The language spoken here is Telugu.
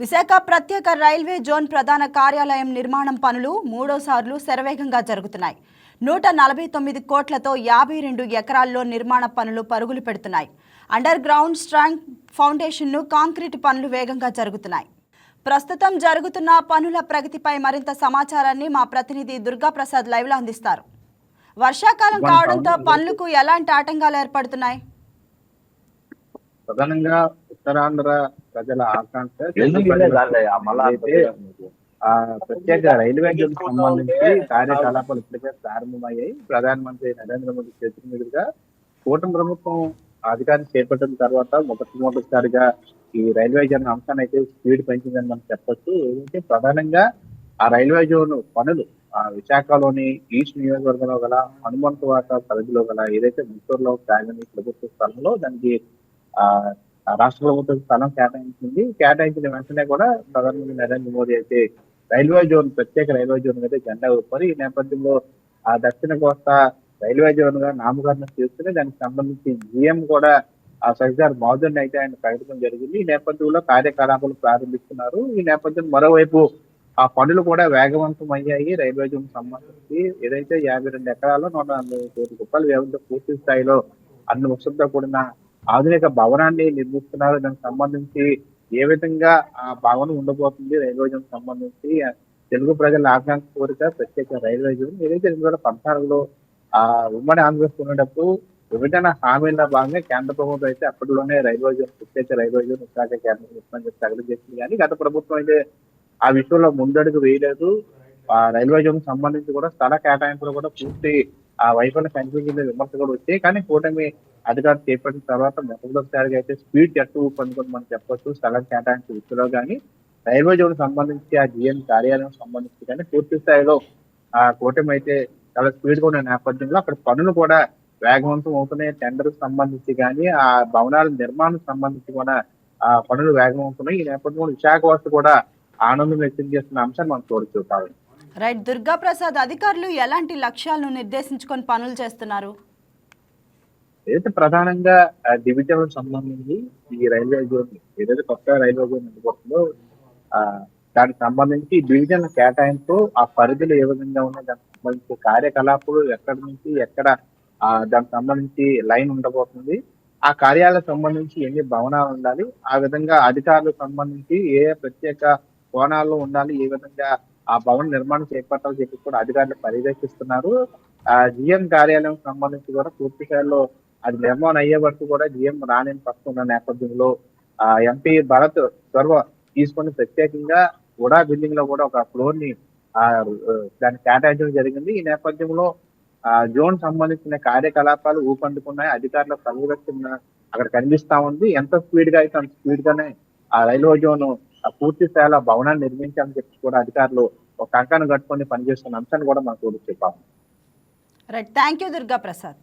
విశాఖ ప్రత్యేక రైల్వే జోన్ ప్రధాన కార్యాలయం నిర్మాణం పనులు మూడోసార్లు శరవేగంగా జరుగుతున్నాయి. నూట నలభై తొమ్మిది కోట్లతో యాభై రెండు ఎకరాల్లో నిర్మాణ పనులు పరుగులు పెడుతున్నాయి. అండర్ గ్రౌండ్ స్ట్రాంగ్ ఫౌండేషన్ను కాంక్రీట్ పనులు వేగంగా జరుగుతున్నాయి. ప్రస్తుతం జరుగుతున్న పనుల ప్రగతిపై మరింత సమాచారాన్ని మా ప్రతినిధి దుర్గా ప్రసాద్ లైవ్లో అందిస్తారు. వర్షాకాలం కావడంతో పనులకు ఎలాంటి ఆటంకాలు ఏర్పడుతున్నాయి? ప్రధానంగా ఉత్తరాంధ్ర ప్రజల ఆకాంక్ష ప్రత్యేక రైల్వే జోన్ సంబంధించి కార్యకలాపాలు ఇప్పటికే ప్రారంభమయ్యాయి. ప్రధానమంత్రి నరేంద్ర మోదీ చేతుల మీదుగా కూటమి ప్రభుత్వం అధికారం చేపట్టిన తర్వాత మొదటిసారిగా ఈ రైల్వే జోన్ అంశాన్ని అయితే స్పీడ్ పెంచిందని మనం చెప్పొచ్చు. ఏదైతే ప్రధానంగా ఆ రైల్వే జోన్ పనులు ఆ విశాఖలోని ఈస్ట్ నియోజకవర్గంలో గల హనుమంతవాట పరిధిలో గల ఏదైతే గుంటూరులో ప్రాగని ప్రభుత్వ స్థలంలో దానికి రాష్ట్ర ప్రభుత్వం స్థలం కేటాయించింది. కేటాయించిన వెంటనే కూడా ప్రధానమంత్రి నరేంద్ర మోదీ అయితే రైల్వే జోన్ ప్రత్యేక రైల్వే జోన్ అయితే జెండా ఊపారు ఈ నేపథ్యంలో ఆ దక్షిణ కోస్తా రైల్వే జోన్గా నామకరణం చేస్తూనే దానికి సంబంధించి జిఎం కూడా ఆ సర్దార్ మౌదన్ అయితే ఆయన ప్రకటించడం జరిగింది. ఈ నేపథ్యంలో కార్యకలాపాలు ప్రారంభిస్తున్నారు. ఈ నేపథ్యం మరోవైపు ఆ పనులు కూడా వేగవంతం అయ్యాయి. రైల్వే జోన్ సంబంధించి ఏదైతే యాభై రెండు ఎకరాల్లో నూట నలభై కోటి రూపాయల వ్యయంతో పూర్తి స్థాయిలో అన్ని వసతులతో కూడిన ఆధునిక భవనాన్ని నిర్మిస్తున్నారు. దానికి సంబంధించి ఏ విధంగా ఆ భవనం ఉండబోతుంది రైల్వే జోన్ సంబంధించి తెలుగు ప్రజల ఆకాంక్ష కోరిక ప్రత్యేక రైల్వే జోన్ ఏదైతే రెండు వేల పద్నాలుగులో ఆ ఉమ్మడి ఆంధ్రప్రదేశ్ ఉన్నప్పుడు విభజన హామీల భాగంగా కేంద్ర ప్రభుత్వం అయితే అప్పట్లోనే రైల్వే జోన్ ప్రత్యేక రైల్వే జోన్ విశాఖ కేంద్రం ఇస్తామని చెప్పి చేసింది కానీ గత ప్రభుత్వం అయితే ఆ విషయంలో ముందడుగు వేయలేదు. ఆ రైల్వే జోన్ సంబంధించి కూడా స్థల కేటాయింపులు కూడా పూర్తి ఆ వైఫల్య కనిపించింది విమర్శ కూడా వచ్చాయి. కానీ కూటమి అధికారులు చేపట్టిన తర్వాత మొదటిసారిగా అయితే స్పీడ్ జట్టు పొందుకొని మనం చెప్పొచ్చు. స్థలం కేటాయించిన విషయంలో కానీ రైల్వే జోన్ సంబంధించి ఆ జిఎం కార్యాలయం సంబంధించి కానీ పూర్తి స్థాయిలో ఆ కూటమి అయితే చాలా స్పీడ్గా ఉన్న నేపథ్యంలో అక్కడ పనులు కూడా వేగవంతం అవుతున్నాయి. టెండర్ సంబంధించి కానీ ఆ భవనాల నిర్మాణం సంబంధించి కూడా ఆ పనులు వేగవంతున్నాయి ఈ నేపథ్యంలో విశాఖ వస్తు కూడా ఆనందం వ్యక్తం చేస్తున్న అంశాన్ని మనం చూడొచ్చు. కావాలి రైట్ దుర్గా ప్రసాద్ అధికారులు ఎలాంటి లక్ష్యాలను నిర్దేశించుకొని పనులు చేస్తున్నారు? ఏదైతే ప్రధానంగా డివిజన్ సంబంధించి ఈ రైల్వే జోన్ ఏదైతే కొత్త రైల్వే జోన్ అందుబాటులో ఆ దానికి సంబంధించి డివిజన్ కేటాయింపు ఆ పరిధిలో ఏ విధంగా ఉన్నాయి దానికి సంబంధించి కార్యకలాపాలు ఎక్కడి నుంచి ఎక్కడ దానికి సంబంధించి లైన్ ఉండబోతుంది ఆ కార్యాలకు సంబంధించి ఎన్ని భవనాలు ఉండాలి ఆ విధంగా అధికారులకు సంబంధించి ఏ ఏ ప్రత్యేక కోణాల్లో ఉండాలి ఏ విధంగా ఆ భవన నిర్మాణం చేపట్టాలని చెప్పి కూడా అధికారులు పర్యవేక్షిస్తున్నారు. ఆ జిఎం కార్యాలయం సంబంధించి కూడా పూర్తి స్థాయిలో అది నిర్మాణం అయ్యే వరకు కూడా జిఎం రాణిని పట్టుకున్న నేపథ్యంలో ఆ ఎంపీ భరత్ చొరవ తీసుకుని ప్రత్యేకంగా ఉడా బిల్డింగ్లో కూడా ఒక ఫ్లోర్ని ఆ దాన్ని కేటాయించడం జరిగింది. ఈ నేపథ్యంలో ఆ జోన్ సంబంధించిన కార్యకలాపాలు ఊపందుకున్నాయి. అధికారుల పర్యవేక్షణ అక్కడ కనిపిస్తా ఉంది. ఎంత స్పీడ్గా అయితే అంత స్పీడ్ గానే ఆ రైల్వే జోన్ పూర్తి స్థాయిలో భవనాన్ని నిర్మించాలని చెప్పి కూడా అధికారులు ఒక కంకణం కట్టుకొని పనిచేస్తున్న అంశాన్ని కూడా మాకు చూడొచ్చు చెప్పాము. Right thank you Durga Prasad